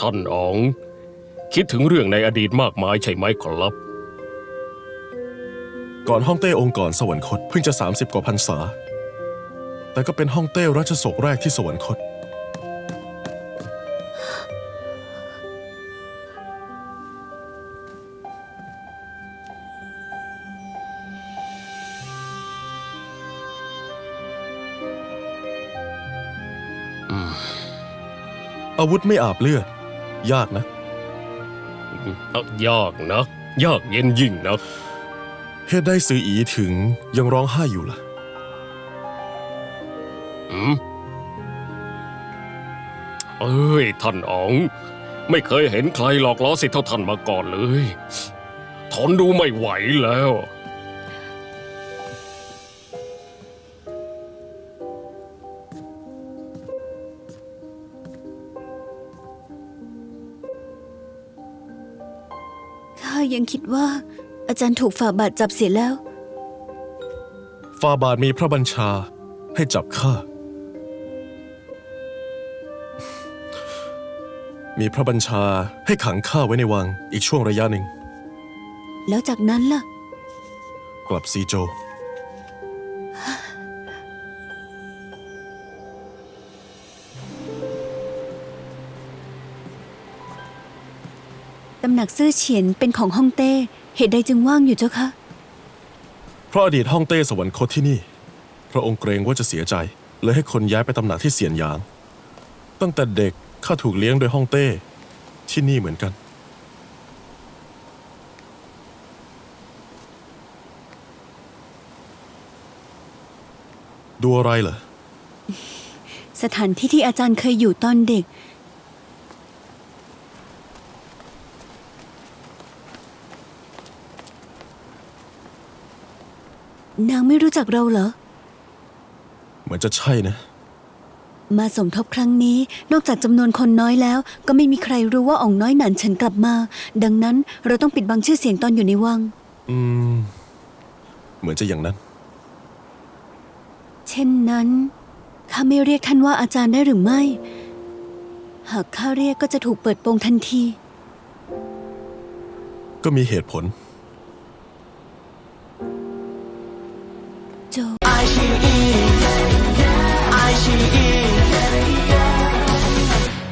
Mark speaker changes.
Speaker 1: ท่านอ๋อง คิดถึงเรื่องในอดีตมากมายใช่ไหมครับ
Speaker 2: ก่อนฮ่องเต้องค์ก่อนสวรรคตเพิ่งจะ 30 กว่าพรรษา แต่ก็เป็นฮ่องเต้ราชสกแรกที่สวรรคต อาวุธไม่อาบเลือด ยากนะ
Speaker 1: เอ้ายากนะ ยากเย็นยิ่งนะ
Speaker 2: เหตุใดซืออีถึงยังร้องไห้อยู่ล่ะ
Speaker 1: อืมเอ้ย ท่านอ๋อง ไม่เคยเห็นใครหลอกล้อสิทธิ์เท่าท่านมาก่อนเลย ทนดูไม่ไหวแล้ว
Speaker 3: ข้ายังคิดว่า อาจารย์ถูกฝ่าบาทจับเสียแล้ว
Speaker 2: ฟาบาทมีพระบัญชาให้จับข้า มีพระบัญชาให้ขังข้าไว้ในวังอีกช่วงระยะหนึ่ง
Speaker 3: แล้วจากนั้นล่ะ
Speaker 2: กลับซีโจว
Speaker 3: ตำหนักซื่อเฉียนเป็นของฮ่องเต้ เหตุใดจึงว่างอยู่เจ้าคะ
Speaker 2: เพราะอดีตฮ่องเต้สวรรคตที่นี่ พระองค์เกรงว่าจะเสียใจ เลยให้คนย้ายไปตำหนักที่เสียนหยาง ตั้งแต่เด็กข้าถูกเลี้ยงโดยฮ่องเต้ ที่นี่เหมือนกัน ดูอะไรเหรอ
Speaker 3: สถานที่ที่อาจารย์เคยอยู่ตอนเด็ก นางไม่รู้จักเราเหรอ
Speaker 2: เหมือนจะใช่นะ
Speaker 3: มาสมทบครั้งนี้ นอกจากจำนวนคนน้อยแล้ว ก็ไม่มีใครรู้ว่าอ่องน้อยหนานเฉินกลับมา ดังนั้นเราต้องปิดบังชื่อเสียงตอนอยู่ในวัง
Speaker 2: อืม เหมือนจะอย่างนั้น
Speaker 3: เช่นนั้นข้าไม่เรียกท่านว่าอาจารย์ได้หรือไม่ หากข้าเรียกก็จะถูกเปิดโปงทันที
Speaker 2: ก็มีเหตุผล
Speaker 3: เ you.